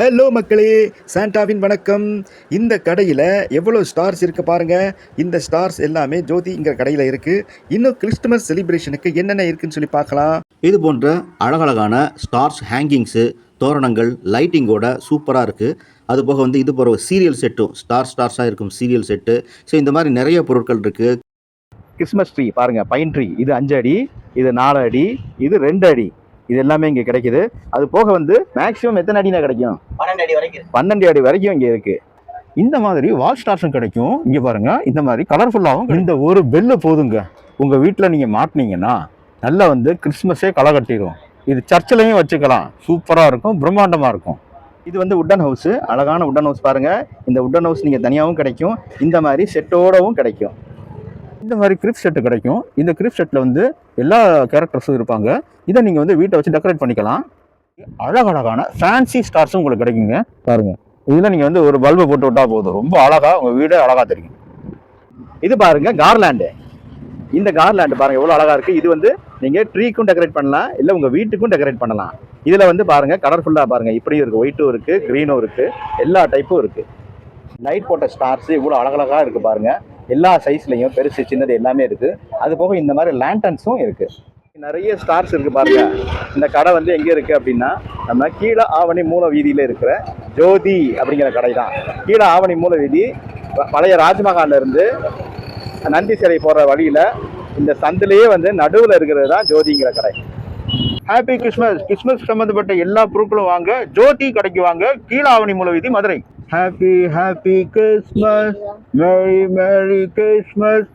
Hello மக்களே. சாண்டாவின் வணக்கம். இந்த கடையில் எவ்வளோ ஸ்டார்ஸ் இருக்குது பாருங்கள் இந்த ஸ்டார்ஸ் எல்லாமே ஜோதிங்கிற கடையில் இருக்குது இன்னும் கிறிஸ்துமஸ் செலிப்ரேஷனுக்கு என்னென்ன இருக்குன்னு சொல்லி பார்க்கலாம். இது போன்ற அழகழகான ஸ்டார்ஸ் ஹேங்கிங்ஸு தோரணங்கள் லைட்டிங்கோட சூப்பராக இருக்குது அது போக வந்து இது போகிற சீரியல் செட்டும் ஸ்டார் ஸ்டார்ஸாக இருக்கும் சீரியல் செட்டு ஸோ இந்த மாதிரி நிறைய பொருட்கள் இருக்குது கிறிஸ்மஸ் ட்ரீ பாருங்கள் பைன் ட்ரீ இது அஞ்சு அடி இது நாலு அடி இது ரெண்டு அடி. இது எல்லாமே இங்கே கிடைக்குது. அது போக வந்து மேக்ஸிமம் எத்தனை அடினா கிடைக்கும்? பன்னெண்டு அடி வரைக்கும். பன்னெண்டு அடி வரைக்கும் இங்கே இருக்கு. இந்த மாதிரி வால் ஸ்டார்ஸும் கிடைக்கும். இங்கே பாருங்க இந்த மாதிரி கலர்ஃபுல்லாகவும் இந்த ஒரு பெல்லு போதுங்க. உங்கள் வீட்டில் நீங்கள் மாட்டினீங்கன்னா நல்லா வந்து கிறிஸ்மஸே களை கட்டிடும் இது சர்ச்சிலையும் வச்சுக்கலாம். சூப்பராக இருக்கும் பிரம்மாண்டமாக இருக்கும். இது வந்து உட்டன் ஹவுஸு அழகான உட்டன் ஹவுஸ் பாருங்க. இந்த உட்டன் ஹவுஸ் நீங்கள் தனியாகவும் கிடைக்கும். இந்த மாதிரி செட்டோடவும் கிடைக்கும். இந்த மாதிரி கிரிப் செட்டு கிடைக்கும். இந்த கிரிப் செட்டில் வந்து எல்லா கேரக்டர்ஸும் இருப்பாங்க. இதை நீங்கள் வந்து வீட்டை வச்சு டெக்கரேட் பண்ணிக்கலாம். அழகழகான ஃபேன்சி ஸ்டார்ஸும் உங்களுக்கு கிடைக்குங்க. பாருங்கள் இதில் நீங்கள் வந்து ஒரு பல்பு போட்டு விட்டால் போதும். ரொம்ப அழகாக உங்கள் வீடே அழகாக தெரியும். இது பாருங்கள் கார்லாண்டு இந்த கார்லாண்டு பாருங்கள் எவ்வளோ அழகாக இருக்குது இது வந்து நீங்கள் ட்ரீக்கும் டெக்கரேட் பண்ணலாம். இல்லை உங்கள் வீட்டுக்கும் டெக்கரேட் பண்ணலாம். இதில் வந்து பாருங்கள் கலர்ஃபுல்லாக பாருங்கள் இப்படியும் இருக்குது ஒயிட்டும் இருக்குது க்ரீனும் இருக்குது எல்லா டைப்பும் இருக்குது லைட் போட்ட ஸ்டார்ஸ் இவ்வளோ அழகழகாக இருக்குது பாருங்கள் எல்லா சைஸ்லையும் பெருசு சின்னது எல்லாமே இருக்கு. அது போக இந்த மாதிரி லேண்டன்ஸும் இருக்கு. நிறைய ஸ்டார்ஸ் இருக்கு பாருங்க. இந்த கடை வந்து எங்க இருக்கு அப்படின்னா நம்ம கீழே ஆவணி மூல வீதியில இருக்கிற ஜோதி அப்படிங்கிற கடை தான் கீழ ஆவணி மூல வீதி பழைய ராஜ்மஹால்ல இருந்து நந்தி சிலை போற வழியில இந்த சந்திலேயே வந்து நடுவில் இருக்கிறது தான் ஜோதிங்கிற கடை. ஹாப்பி கிறிஸ்மஸ் கிறிஸ்மஸ் சம்மந்தப்பட்ட எல்லா பொருட்களும் வாங்க. ஜோதி கடைக்கு வாங்க. Keezhavani Moolaveedhi Madurai. Happy happy Christmas merry merry Christmas